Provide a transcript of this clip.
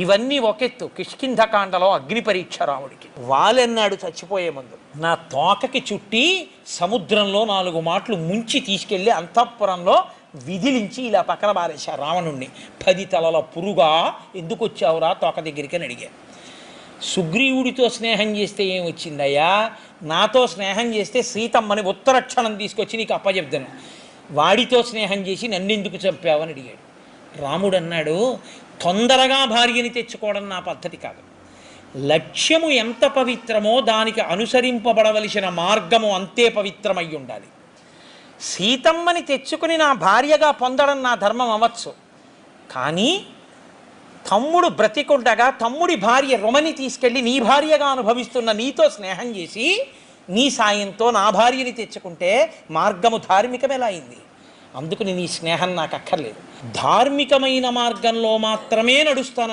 ఇవన్నీ ఒకెత్తు. కిష్కింధకాండలో అగ్ని పరీక్ష రాముడికి. వాలెన్నాడు చచ్చిపోయే ముందు. నా తోకకి చుట్టి సముద్రంలో నాలుగు మాటలు ముంచి తీసుకెళ్ళి అంతఃపురంలో విధిలించి ఇలా పక్కన పారేశారు రావణుణ్ణి. పది తలల పురుగా ఎందుకు వచ్చావురా తోక దగ్గరికి అని అడిగారు. సుగ్రీవుడితో స్నేహం చేస్తే ఏం వచ్చిందయ్యా నాతో స్నేహం చేస్తే సీతమ్మని ఉత్తరక్షణం తీసుకొచ్చి నీకు అప్పచెప్తాను వాడితో స్నేహం చేసి నన్నెందుకు చంపావని అడిగాడు. రాముడు అన్నాడు తొందరగా భార్యని తెచ్చుకోవడం నా పద్ధతి కాదు. లక్ష్యము ఎంత పవిత్రమో దానికి అనుసరింపబడవలసిన మార్గము అంతే పవిత్రమై ఉండాలి. సీతమ్మని తెచ్చుకుని నా భార్యగా పొందడం నా ధర్మం అవ్వచ్చు. కానీ తమ్ముడు బ్రతికుండగా తమ్ముడి భార్య రుమని తీసుకెళ్ళి నీ భార్యగా అనుభవిస్తున్న నీతో స్నేహం చేసి నీ సాయంతో నా భార్యని తెచ్చుకుంటే మార్గము ధార్మికం ఎలా అయింది. అందుకని నీ స్నేహం నాకు అక్కర్లేదు ధార్మికమైన మార్గంలో మాత్రమే నడుస్తాను